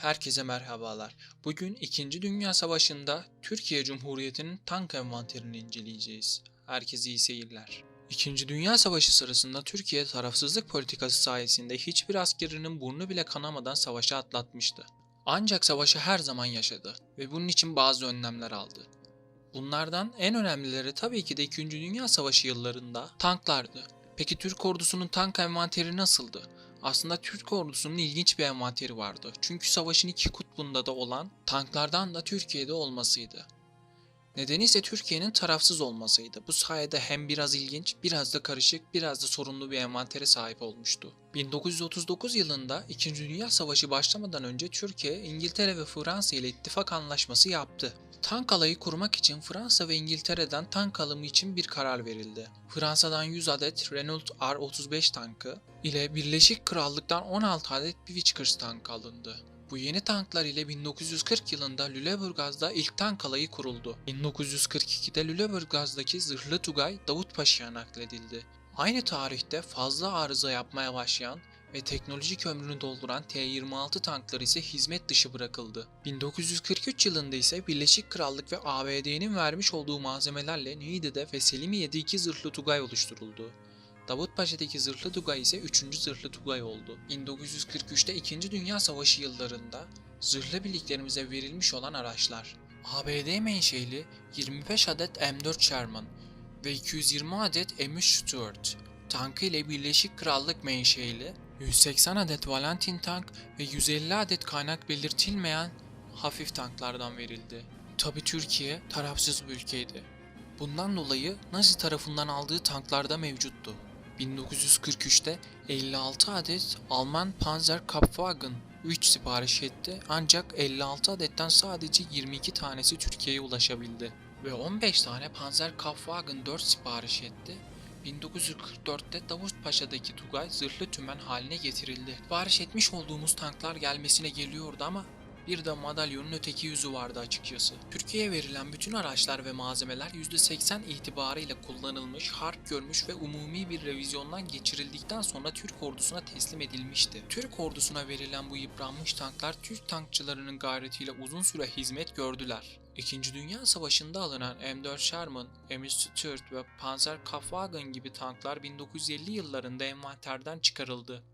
Herkese merhabalar. Bugün 2. Dünya Savaşı'nda Türkiye Cumhuriyeti'nin tank envanterini inceleyeceğiz. Herkese iyi seyirler. İkinci Dünya Savaşı sırasında Türkiye tarafsızlık politikası sayesinde hiçbir askerinin burnu bile kanamadan savaşı atlatmıştı. Ancak savaşı her zaman yaşadı ve bunun için bazı önlemler aldı. Bunlardan en önemlileri tabii ki de 2. Dünya Savaşı yıllarında tanklardı. Peki Türk ordusunun tank envanteri nasıldı? Aslında Türk ordusunun ilginç bir envanteri vardı. Çünkü savaşın iki kutbunda da olan tanklardan da Türkiye'de olmasıydı. Nedeni ise Türkiye'nin tarafsız olmasıydı. Bu sayede hem biraz ilginç, biraz da karışık, biraz da sorunlu bir envantere sahip olmuştu. 1939 yılında 2. Dünya Savaşı başlamadan önce Türkiye, İngiltere ve Fransa ile ittifak anlaşması yaptı. Tank alayı kurmak için Fransa ve İngiltere'den tank alımı için bir karar verildi. Fransa'dan 100 adet Renault R-35 tankı ile Birleşik Krallık'tan 16 adet Vickers tankı alındı. Bu yeni tanklar ile 1940 yılında Lüleburgaz'da ilk tank alayı kuruldu. 1942'de Lüleburgaz'daki zırhlı Tugay Davutpaşa'ya nakledildi. Aynı tarihte fazla arıza yapmaya başlayan ve teknolojik ömrünü dolduran T-26 tankları ise hizmet dışı bırakıldı. 1943 yılında ise Birleşik Krallık ve ABD'nin vermiş olduğu malzemelerle Niğde'de ve Selimiye'de iki zırhlı Tugay oluşturuldu. Davutpaşa'daki zırhlı Tugay ise 3. zırhlı Tugay oldu. 1943'te 2. Dünya Savaşı yıllarında zırhlı birliklerimize verilmiş olan araçlar. ABD menşeli 25 adet M4 Sherman ve 220 adet M3 Stuart tankı ile Birleşik Krallık menşeli 180 adet Valentin tank ve 150 adet kaynak belirtilmeyen hafif tanklardan verildi. Tabi Türkiye tarafsız bir ülkeydi. Bundan dolayı Nazi tarafından aldığı tanklar da mevcuttu. 1943'te 56 adet Alman Panzer Kampfwagen 3 sipariş etti ancak 56 adetten sadece 22 tanesi Türkiye'ye ulaşabildi. Ve 15 tane Panzer Kampfwagen 4 sipariş etti 1944'te Davutpaşa'daki Tugay zırhlı tümen haline getirildi. Sipariş etmiş olduğumuz tanklar gelmesine geliyordu ama bir de madalyonun öteki yüzü vardı açıkçası. Türkiye'ye verilen bütün araçlar ve malzemeler %80 itibarıyla kullanılmış, harp görmüş ve umumi bir revizyondan geçirildikten sonra Türk ordusuna teslim edilmişti. Türk ordusuna verilen bu yıpranmış tanklar Türk tankçılarının gayretiyle uzun süre hizmet gördüler. İkinci Dünya Savaşı'nda alınan M4 Sherman, M3 Stuart ve Panzer Kampfwagen gibi tanklar 1950 yıllarında envanterden çıkarıldı.